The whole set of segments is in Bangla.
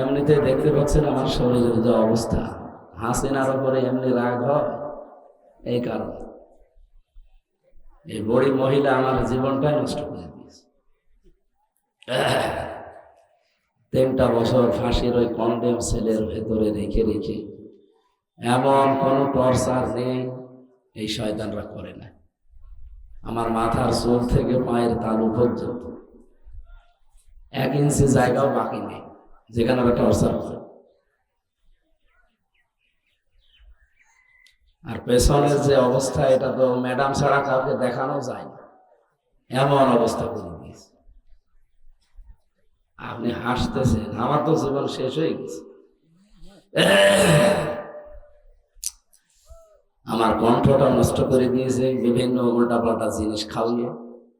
এমনিতে দেখতে পাচ্ছেন আমার শরীরের যে অবস্থা। হাসিনার উপরে এমনি রাগ হয়, এই কারণে। এই বড়ি মহিলা আমার জীবনটাই নষ্ট করে দিয়েছে। তিনটা বছর ফাঁসির ওই কন্ডেম সেলের ভেতরে রেখে রেখে এমন কোনো টর্চার নেই, এই শয়তানরা করে না। আমার মাথার চুল থেকে পায়ের তালু পর্যন্ত এক ইঞ্চি জায়গাও বাকি নেই। যেখানে ওরা টর্চার করে আর পেছনের যে অবস্থা, এটা তো ম্যাডাম ছাড়া কাউকে দেখানো যায় না। এমন অবস্থা করে দিয়েছে। আপনি হাসতেছেন, আমার তো জীবন শেষ হয়ে গেছে। আমার কণ্ঠটা নষ্ট করে দিয়েছে, বিভিন্ন উল্টাপাল্টা জিনিস খাওয়িয়ে।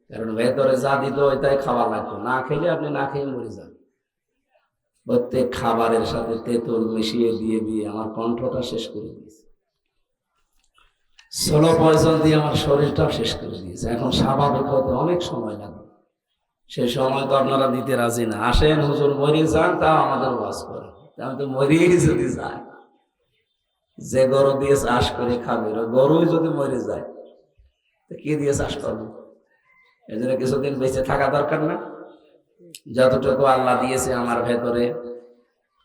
কারণ ভেতরে যা দিত ওইটাই খাওয়া লাগতো। না খেলে আপনি না খেয়ে মরে যান প্রত্যেক খাবারের সাথে তেঁতুল মিশিয়ে দিয়ে দিয়ে আমার কণ্ঠটা শেষ করে দিয়েছে। ষোলো পয়জন দিয়ে আমার শরীরটাও শেষ করে দিয়েছে। এখন স্বাভাবিক হতে অনেক সময় লাগবে সে সময় তো আপনারা দিতে রাজি না। আসেন, হুজুর মরিয়ে যান, তাও আমাদের ওয়াজ করে আমি তো মরিয়েই যদি যায় যে গরু দিয়ে চাষ করে খাবে গরুই যদি মরে যায়, তো কি দিয়ে চাষ করবে? এই জন্য কিছুদিন বেঁচে থাকা দরকার না। যতটুকু আল্লাহ দিয়েছে আমার ভেতরে,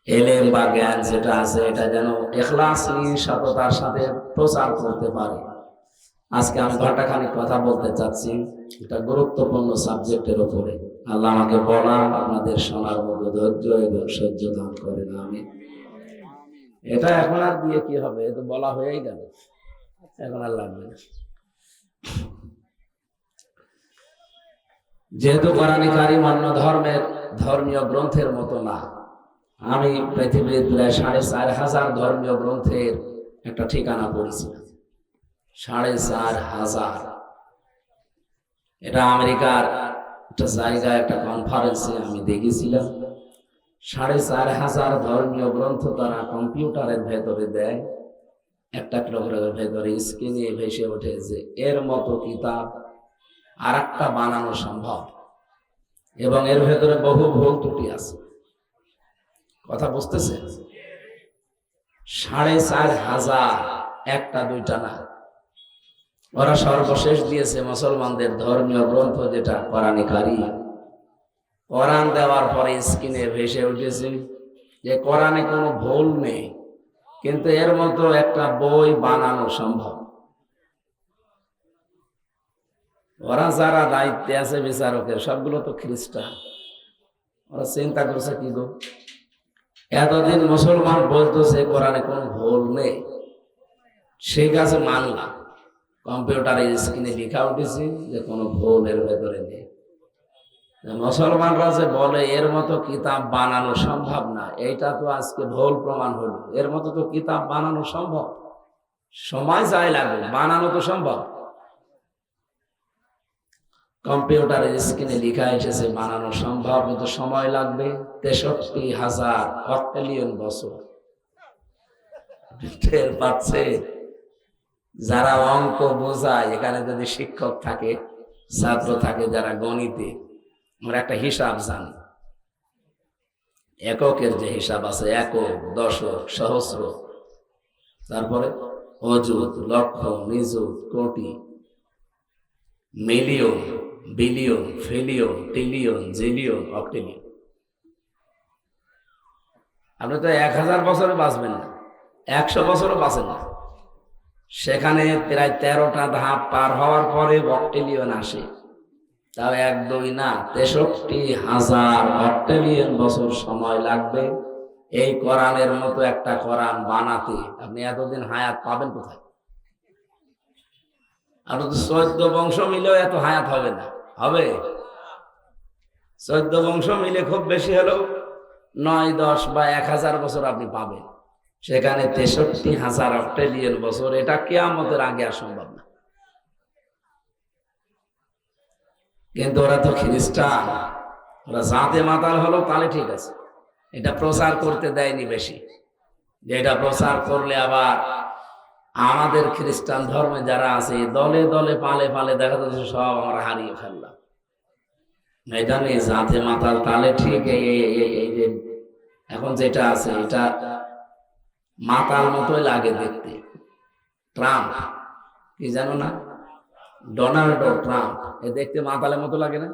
এলেম বা জ্ঞান যেটা আছে এটা যেন এখলাস সততার সাথে প্রচার করতে পারে। আজকে আমি ঘন্টাখানিক কথা বলতে চাচ্ছি, এটা গুরুত্বপূর্ণ সাবজেক্টের উপরে। আল্লাহ আমাকে বলা আপনাদের শোনার মতো ধৈর্য এবং সহ্য দান করেন আমি এটা এখন আর দিয়ে কি হবে? এ তো বলা হয়েই গেল। এখন আর লাগবে না। যেহেতু কোরআনী কারিম অন্য ধর্মের ধর্মীয় গ্রন্থের মতো না, আমি পৃথিবীর প্রায় সাড়ে চার হাজার ধর্মীয় গ্রন্থের একটা ঠিকানা পড়েছিলাম। সাড়ে চার হাজার। এটা আমেরিকার একটা জায়গায় একটা কনফারেন্সে আমি দেখেছিলাম। সাড়ে চার হাজার ধর্মীয় গ্রন্থ তারা কম্পিউটারের ভেতরে দেয়, একটা একটা ভেতরে স্ক্রিনে ভেসে ওঠে যে এর মতো কিতাব আর একটা বানানো সম্ভব। এবং এর ভেতরে বহু ভুল ত্রুটি আছে। কথা বুঝতেছে? সাড়ে চার হাজার, একটা, দুইটা না। ওরা সর্বশেষ দিয়েছে মুসলমানদের ধর্মীয় গ্রন্থ যেটা, কোরআনে কারি কোরআন দেওয়ার পরে স্ক্রিনে ভেসে উঠেছে যে কোরআনে কোনো ভুল নেই। কিন্তু এর মতো একটা বই বানানো সম্ভব। ওরা যারা দায়িত্বে আছে বিচারকের সবগুলো তো খ্রিস্টান। ওরা চিন্তা করছে কি গো? এতদিন মুসলমান বলতেছে কোরআনে কোনো ভুল নেই। সেই কাছে মানলাম। কম্পিউটারে স্ক্রিনে লেখা উঠেছি যে কোনো ভুল এর ভেতরে নেই। মুসলমানরা যে বলে, এর মতো কিতাব বানানো সম্ভব না, এইটা তো আজকে ভুল প্রমাণ হলো। এর মতো তো কিতাব বানানো সম্ভব। সময় যাই লাগবে বানানো তো সম্ভব। কম্পিউটারের স্ক্রিনে লেখা এসেছে, বানানো সম্ভব কিন্তু সময় লাগবে। তেষট্টি হাজার অক্টেলিয়ন বছর। টের পাচ্ছে, যারা অঙ্ক বোঝায়, এখানে যদি শিক্ষক থাকে, ছাত্র থাকে, যারা গণিতে আমরা একটা হিসাব জানি। এককের যে হিসাব আছে, একক, দশক, সহস্র। তারপরে অযুত, লক্ষ, নিযুত, কোটি, মিলিয়ন। বিলিয়ন ফিলিয়ন ট্রিলিয়ন জিলিয়ন, অক্টিলিয়ন। আপনি তো এক হাজার বছরে বাঁচবেন না, একশো বছরও বাঁচেন না। সেখানে প্রায় তেরোটা ধাপ পার হওয়ার পরে অক্টেলিয়ন আসে। তাও এক, দুই না, তেষট্টি হাজার অক্টেলিয়ন বছর সময় লাগবে। এই কোরআনের মতো একটা কোরআন বানাতে আপনি এতদিন হায়াত পাবেন কোথায়? আর তো চোদ্দ বংশ মিলেও এত হায়াত হবে না। হবে। চোদ্দ বংশ মিলে খুব বেশি হলেও নয়, দশ বা এক হাজার বছর আপনি পাবেন। সেখানে তেষট্টি হাজার অস্ট্রেলিয়ান বছর, এটা কেয়ামতের আগে আর সম্ভব না। কিন্তু ওরা তো খ্রিস্টান, ওরা জাতে মাতাল হলো, তাহলে ঠিক আছে। এটা প্রচার করতে দেয়নি বেশি। যে এটা প্রচার করলে আবার আমাদের খ্রিস্টান ধর্মে যারা আছে, দলে দলে পালে পালে দেখা যাচ্ছে সব আমরা হারিয়ে ফেললাম। নিয়ে জাতে মাতাল তালে ঠিক এই যে এখন যেটা আছে, এটা মাতাল মতোই লাগে দেখতে। ট্রাম্প, কি জানো না? ডোনাল্ড ট্রাম্প, এ দেখতে মাতালের মতো লাগে না?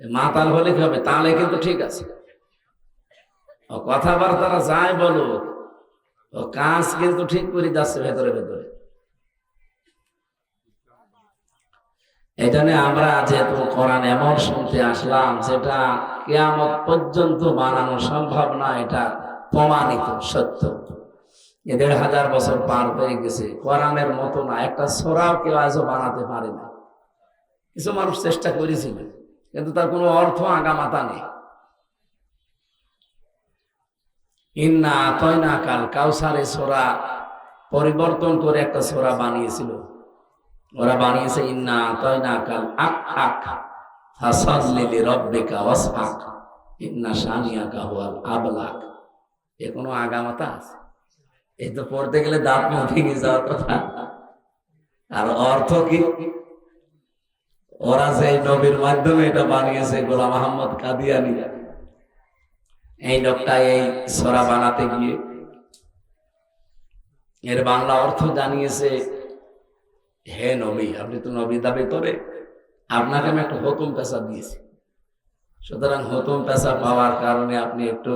মাতাল হলে কি হবে? তাহলে কিন্তু ঠিক আছে। কথাবার্তারা যাই বলো ও কাজ কিন্তু ঠিক করে যাচ্ছে ভেতরে ভেতরে। জন্য আমরা যেহেতু কোরআন এমন শুনতে আসলাম, যেটা কেয়ামত পর্যন্ত বানানো সম্ভব না, এটা প্রমাণিত, সত্য। এ দেড় হাজার বছর পার হয়ে গেছে, কোরআনের মতো না, একটা সোরাও কেউ আজও বানাতে পারে না। কিছু মানুষ চেষ্টা করেছিল, কিন্তু তার কোনো অর্থ আগামাতা নেই। ইন্না আতয়না কাল কাউসারে সোরা, পরিবর্তন করে একটা সোরা বানিয়েছিল। ওরা বানিয়েছে, ইন্না আতয়না কাল আক আক, ফাসাল্লি লিরাব্বিকা ওয়াসহাক ইন্না শানিয়াকা হুয়াল আবলাক। এ কোনো আগামাতা আছে? এই তো পড়তে গেলে দাঁত মুখ ভেঙে যাওয়ার কথা। আর অর্থ কি? ওরা সেই নবীর মাধ্যমে এটা বানিয়েছে, গোলাম আহমদ কাদিয়ানি। এই লোকটা এই সরা বানাতে গিয়ে এর বাংলা অর্থ জানিয়েছে, হে নবী, আপনি তো নবী দাবি করে আপনাকে আমি একটা হুকুম পেশা দিয়েছি। সুতরাং হুকুম পেশা পাওয়ার কারণে আপনি একটু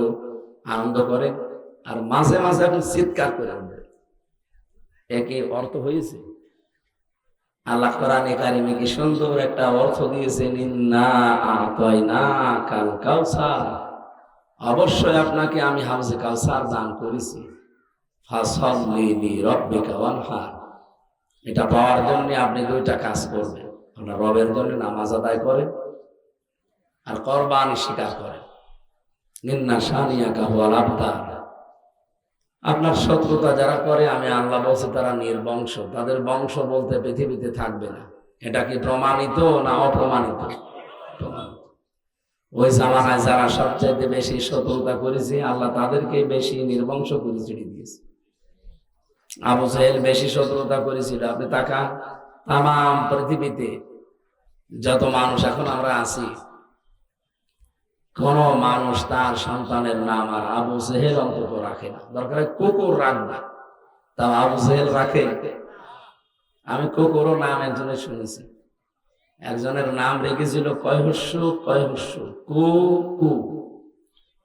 আনন্দ করেন আর মাঝে মাঝে এখন চিৎকার করে উঠবেন একই অর্থ হয়েছে? আল্লাহ কোরআনে কারিমে কি সুন্দর একটা অর্থ দিয়েছেন, ইন্না আতয়না কাল কাউসার। অবশ্যই আপনাকে আমি হাউজে কাউসার দান করেছি। এটা পাওয়ার জন্য আপনি দুইটা কাজ করবেন। আপনার রবের জন্য নামাজ আদায় করেন আর কোরবানি স্বীকার করেন। নিন্না সানিয়া কাহুয়াল আবদার আপনার শত্রুতা যারা করে, আমি আল্লাহ বলছি তারা নির্বংশ। তাদের বংশ বলতে পৃথিবীতে থাকবে না। এটা কি প্রমাণিত না অপ্রমাণিত? প্রমাণিত। ওই জামানায় যারা সবচাইতে বেশি শত্রুতা করেছে, আল্লাহ তাদেরকে বেশি নির্বংশ করে ছেড়ে দিয়েছে। আবু সাহেল বেশি শত্রুতা করেছিল। আপনি তাকান তাম পৃথিবীতে যত মানুষ এখন আমরা আছি, কোন মানুষ তার সন্তানের নাম আর আবু সেহেল অন্তত রাখে না। দরকার কুকুর রাখবে তাও আবু সেহেল রাখে? আমি কুকুরও নাম একজনের শুনেছি। একজনের নাম রেখেছিল কয়হস্য কয়হস্য কু কু।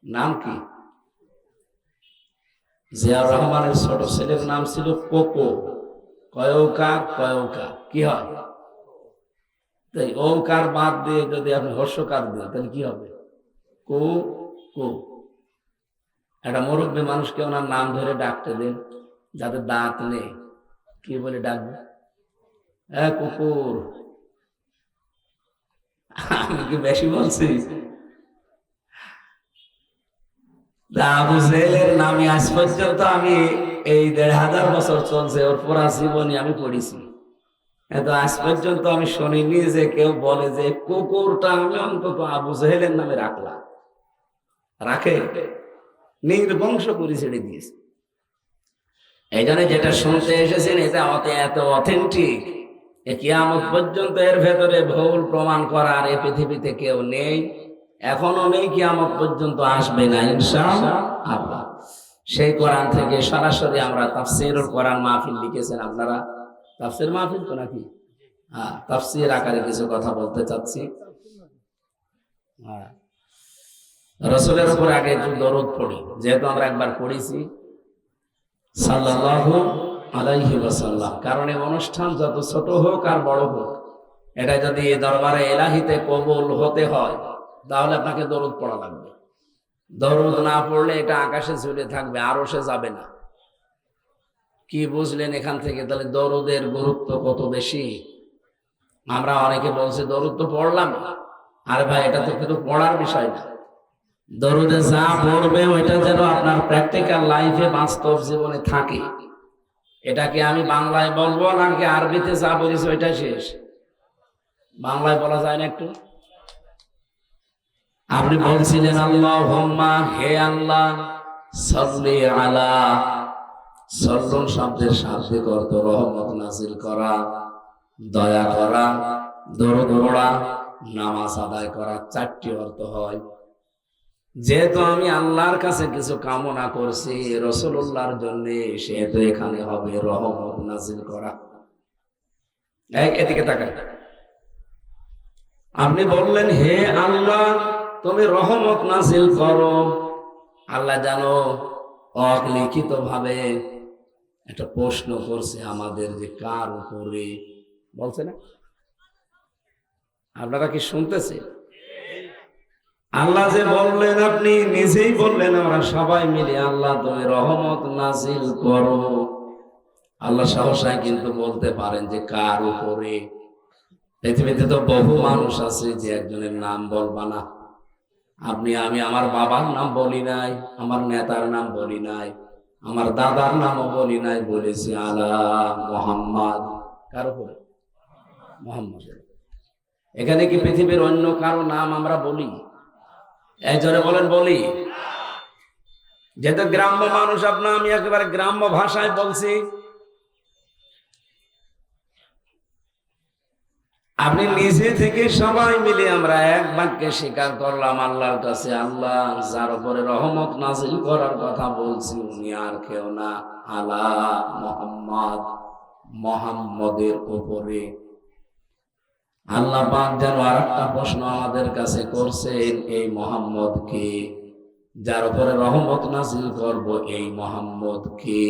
নাম কি? জিয়াউর রহমানের ছোট ছেলের নাম ছিল কোকো। কয়ৌকা কয়ৌকা। কি হয়? তাই ওকার বাদ দিয়ে যদি আপনি হর্ষকার দেন, তাহলে কি হবে? কো কো। একটা মুরব্বী মানুষকে ওনার নাম ধরে ডাকতে দেন, যাদের দাঁত নেই। কি বলে ডাকবে? হ্যাঁ কুকুর। আমি কি বেশি বলছি। আবু জেহেলের নামে আজ পর্যন্ত আমি এই দেড় হাজার বছর চলছে, ওর জীবনী আমি পড়েছি। আজ পর্যন্ত আমি শুনিনি যে কেউ বলে যে কুকুরটা আমি অন্তত আবু জেহেলের নামে রাখলাম। রাখে? নির্বংশ করে ছেড়ে দিয়েছে। এই জন্য যেটা শুনতে এসেছেন, এটা অত এত অথেন্টিক কিয়ামত পর্যন্ত এর ভেতরে ভুল প্রমাণ করার এ পৃথিবীতে কেউ নেই, এখনও নেই, কিয়ামত পর্যন্ত আসবে না ইনশা আল্লাহ সেই কোরআন থেকে সরাসরি আমরা তাফসিরুল কোরআন মাহফিল লিখেছেন আপনারা। তাফসির মাহফিল তো নাকি? হ্যাঁ তাফসির আকারে কিছু কথা বলতে চাচ্ছি। হ্যাঁ রসুলের উপর আগে একটু দরদ পড়ি, যেহেতু আমরা একবার পড়েছি। সাল্লাল্লাহু আলাইহি ওয়াসাল্লাম। কারণ এই অনুষ্ঠান যত ছোট হোক আর বড় হোক, এটা যদি দরবারে এলাহিতে কবুল হতে হয়, তাহলে আপনাকে দরদ পড়া লাগবে। দরদ না পড়লে এটা আকাশে ঝুলে থাকবে, আরও সে যাবে না। কি বুঝলেন এখান থেকে? তাহলে দরদের গুরুত্ব কত বেশি? আমরা অনেকে বলছি, দরদ তো পড়লাম। আরে ভাই, এটা তো কিন্তু পড়ার বিষয় না। দরুদে যা পড়বে, ওইটা যেন আপনার প্র্যাকটিক্যাল লাইফে বাস্তব জীবনে থাকে। এটাকে আমি বাংলায় বলব নাকি আরবিতে যা বলেছি ওইটা শেষ। বাংলায় বলা যায় না একটু? আপনি বলছিলেন আল্লাহ হোম্মা হে আল্লাহ, সল্লি আলা সল্লন শব্দের শাব্দিক অর্থ রহমত নাজিল করা, দয়া করা, দরদ পড়া, নামাজ আদায় করা, চারটি অর্থ হয়। যেহেতু আমি আল্লাহর কাছে কিছু কামনা করছি, রসুল্লাহর জন্য সেহেতু এখানে হবে রহমত নাজিল করা। এদিকে তাকায় আপনি বললেন, হে আল্লাহ, তুমি রহমত নাজিল করো। আল্লাহ জানো অলিখিত ভাবে একটা প্রশ্ন করছে আমাদের যে কার উপরে। বলছে না? আপনারা কি শুনতেছে আল্লাহ যে বললেন, আপনি নিজেই বললেন, আমরা সবাই মিলে আল্লাহ তুমি রহমত নাজিল করো। আল্লাহ সাহসায় কিন্তু বলতে পারেন যে কার উপরে? পৃথিবীতে তো বহু মানুষ আছে যে একজনের নাম বলবা না। আপনি, আমি আমার বাবার নাম বলি নাই, আমার নেতার নাম বলি নাই, আমার দাদার নামও বলি নাই, বলেছি আলা মোহাম্মদ। কার উপরে? মোহাম্মদ এখানে কি পৃথিবীর অন্য কারও নাম আমরা বলি? এই জোরে বলেন, বলি। যেহেতু গ্রাম্য মানুষ আপনার আমি একেবারে গ্রাম্য ভাষায় বলছি। আপনি নিজে থেকে সবাই মিলে আমরা এক বাক্যে স্বীকার করলাম, আল্লাহর কাছে আল্লাহ, যার উপরে রহমত নাজিল করার কথা বলছি, উনি আর কেউ না। আলা মোহাম্মদ, মোহাম্মদের উপরে আল্লাহ পাক যেন আর একটা প্রশ্ন আমাদের কাছে করছেন, এই মোহাম্মদ কে যার উপরে রহমত নাজিল করব এই মোহাম্মদ কে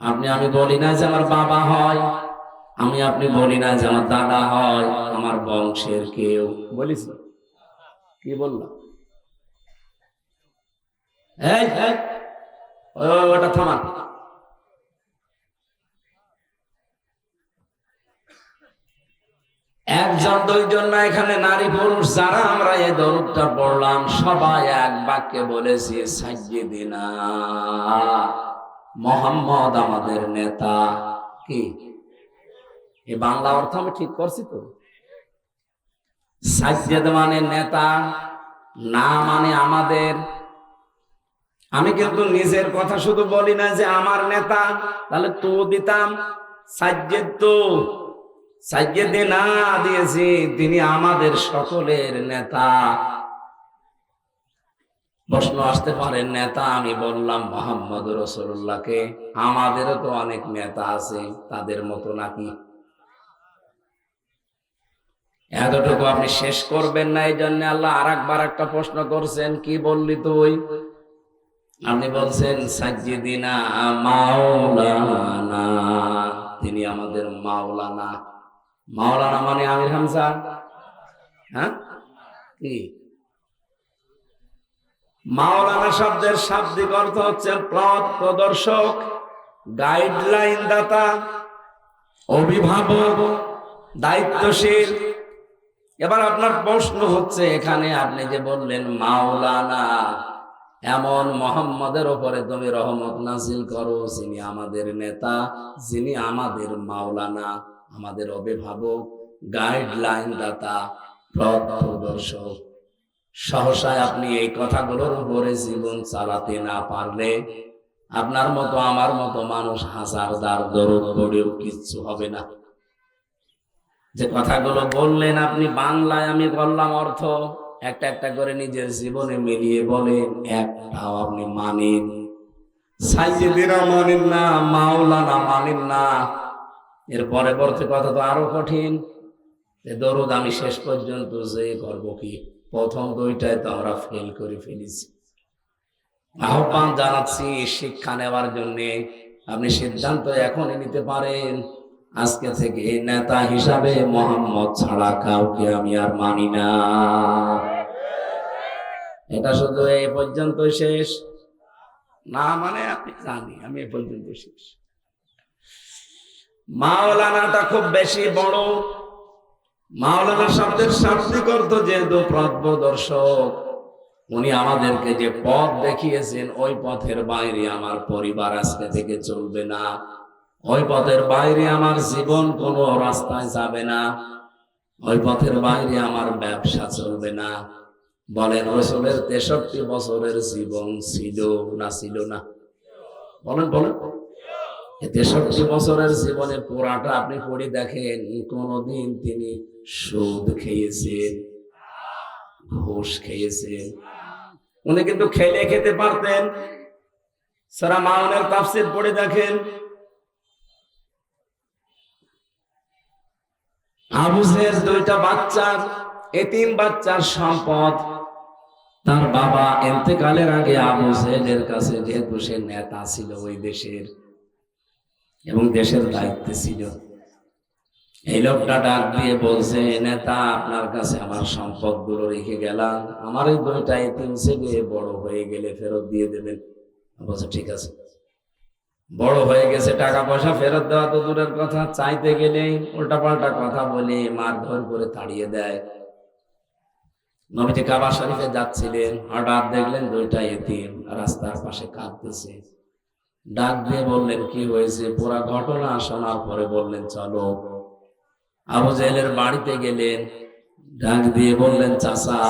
আপনি, আমি বলি না যে আমার বাবা হয়, আমি, আপনি বলি না যে আমার দাদা হয়, আমার বংশের কেউ। বলিস কি বললাম? এই ওটা থামান। একজন, দুইজন না, এখানে নারী পুরুষ যারা, আমরা এই দরুদটা পড়লাম, সবাই এক বাক্যে বলেছি, সাজ্জিদিনা, মোহাম্মদ আমাদের নেতা। কি? এই বাংলা অর্থ আমি ঠিক করছি তো? সাজ্জেদ মানে নেতা, না মানে আমাদের। আমি কিন্তু নিজের কথা শুধু বলি না যে আমার নেতা, তাহলে তো দিতাম সাজ্জেদ তো। সাজ্জেদে না দিয়েছি, তিনি আমাদের সকলের নেতা। প্রশ্ন আসতে পারে, নেতা আমি বললাম মোহাম্মদ রসুল্লাহকে আমাদেরও তো অনেক নেতা আছে, তাদের মতো নাকি? এতটুকু আপনি শেষ করবেন না এই জন্য আল্লাহ আর একবার একটা প্রশ্ন করছেন, কি বললি তুই? আপনি বলছেন, সাজ্জিদিনা মাওলানা, তিনি আমাদের মাওলানা। মাওলানা মানে আমির হামজা। হ্যাঁ? কি? মাওলানা শব্দের শাব্দিক অর্থ হচ্ছে পথ প্রদর্শক গাইডলাইন দাতা, অভিভাবক, দায়িত্বশীল। এবার আপনার প্রশ্ন হচ্ছে, এখানে আপনি যে বললেন মাওলানা, এমন মোহাম্মদের ওপরে তুমি রহমত নাজিল করো যিনি আমাদের নেতা, যিনি আমাদের মাওলানা। আমাদের অভিভাবক গাইডলাইন দাতা পথ সহসায় আপনি এই কথাগুলোর উপরে জীবন চালাতে না পারলে আপনার মতো, আমার মতো মানুষ হাজার দার দরদ পড়েও কিচ্ছু হবে না। যে কথাগুলো বললেন আপনি, বাংলায় আমি বললাম অর্থ, একটা একটা করে নিজের জীবনে মিলিয়ে বলেন, একটাও আপনি মানেন। সাইয়েদেরা মানেন না, মাওলানা মানেন না এর পরবর্তী কথা তো আরও কঠিন। দরুদ আমি শেষ পর্যন্ত যে করব কি? প্রথম দুইটায় তো আমরা ফেল করে ফেলেছি। আহ্বান জানাচ্ছি শিক্ষা নেওয়ার জন্য। আপনি সিদ্ধান্ত এখনই নিতে পারেন। আজকে থেকে নেতা হিসাবে মোহাম্মদ ছাড়া কাউকে আমি আর মানি না। এটা শুধু এই পর্যন্ত শেষ। না মানে আপনি জানি, আমি এ পর্যন্ত শেষ। মাওলানাটা খুব বেশি বড়। মাওলানা শব্দের শাব্দিক অর্থ যেহেতু প্রদর্শক উনি আমাদেরকে যে পথ দেখিয়েছেন, ওই পথের বাইরে আমার পরিবার আজকে থেকে চলবে না। ওই পথের বাইরে আমার জীবন কোনো রাস্তায় যাবে না। ওই পথের বাইরে আমার ব্যবসা চলবে না। বলেন, রসুলের তেষট্টি বছরের জীবন ছিল না ছিল না? বলেন বলেন। তেষট্টি বছরের জীবনে পুরাটা আপনি পড়ে দেখেন, কোনদিন তিনি সুদ খেয়েছেন, ঘুষ খেয়েছেন। উনি কিন্তু খেলে খেতে পারতেন। সারা মাউনের তাফসির পড়ে দেখেন। আবুজের দুইটা বাচ্চার এতিম বাচ্চার সম্পদ। তার বাবা এতেকালের আগে আবু জেলের কাছে যেহেতু সে নেতা ছিল ওই দেশের। এবং দেশের দায়িত্বে ছিল। এই লোকটা ডাক দিয়ে বলছে, নেতা, আপনার কাছে আমার সম্পদগুলো রেখে গেলাম। আমার এই দুইটা বড় হয়ে গেলে ফেরত দিয়ে দেবেন। বলছে, ঠিক আছে। বড় হয়ে গেছে টাকা পয়সা ফেরত দেওয়া তো দূরের কথা, চাইতে গেলে উল্টা পাল্টা কথা বলে মারধর করে তাড়িয়ে দেয়। নবীজি কাবা শরীফে যাচ্ছিলেন, হঠাৎ দেখলেন দুইটা এতিম রাস্তার পাশে কাঁদতেছে। ডাক দিয়ে বললেন, কি হয়েছে? পুরা ঘটনা শোনার পরে বললেন, চলো। আবু জেলের বাড়িতে গেলেন, ডাক দিয়ে বললেন, চাচা,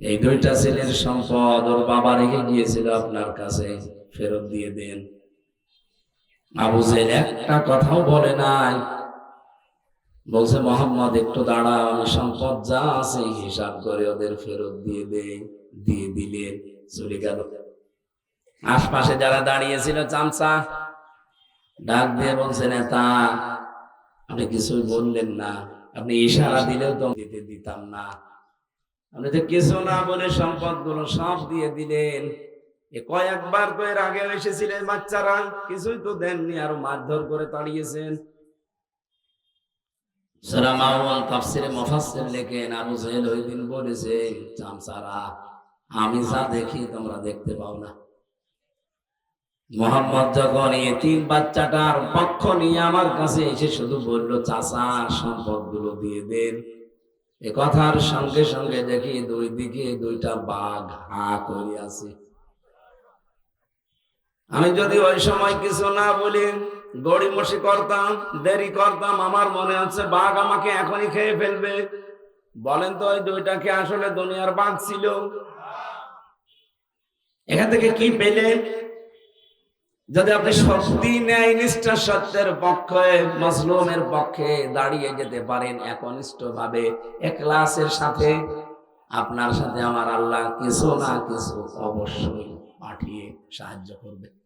এই দুইটা ছেলের সম্পদ ওর বাবা রেখে গিয়েছিল আপনার কাছে, ফেরত দিয়ে দেন। আবু জেল একটা কথাও বলে নাই। বলছে, মোহাম্মদ, একটু দাঁড়াও, আমি সম্পদ যা আছে হিসাব করে ওদের ফেরত দিয়ে দে দিয়ে দিলেন। চলে গেল। আশপাশে যারা দাঁড়িয়েছিল, চামচা ডাক দিয়ে বলছে, নেতা, আপনি কিছুই বললেন না। আপনি ইশারা দিলেও তো দিতে দিতাম না। আপনি তো কিছু না বলে সম্পদগুলো সব দিয়ে দিলেন। কয়েকবার তো এর আগে এসেছিলেন বাচ্চারা, কিছুই তো দেননি, আরও মারধর করে তাড়িয়েছেন। সূরা মাউন তাফসিরে মুফাসসির লেখেন, আবু জাহেল ওই দিন বলেছে চামচারা, আমি যা দেখি তোমরা দেখতে পাও না। মোহাম্মদ যখন এই তিন বাচ্চাটার পক্ষ নিয়ে আমার কাছে এসে শুধু বলল, চাচা সম্পদগুলো দিয়ে দেন। এ কথার সঙ্গে সঙ্গে দেখি দুই দিকে দুইটা বাঘ হা করে আছে। আমি যদি ওই সময় কিছু না বলি গড়িমসি করতাম, দেরি করতাম, আমার মনে হচ্ছে বাঘ আমাকে এখনই খেয়ে ফেলবে। বলেন তো, ওই দুইটাকে আসলে দুনিয়ার বাঘ ছিল? এখান থেকে কি পেলেন যদি আপনি সত্যি ন্যায় নিষ্ঠা সত্যের পক্ষে, মজলুমের পক্ষে দাঁড়িয়ে যেতে পারেন একনিষ্ঠ ভাবে একলাসের সাথে, আপনার সাথে আমার আল্লাহ কিছু না কিছু অবশ্যই পাঠিয়ে সাহায্য করবে।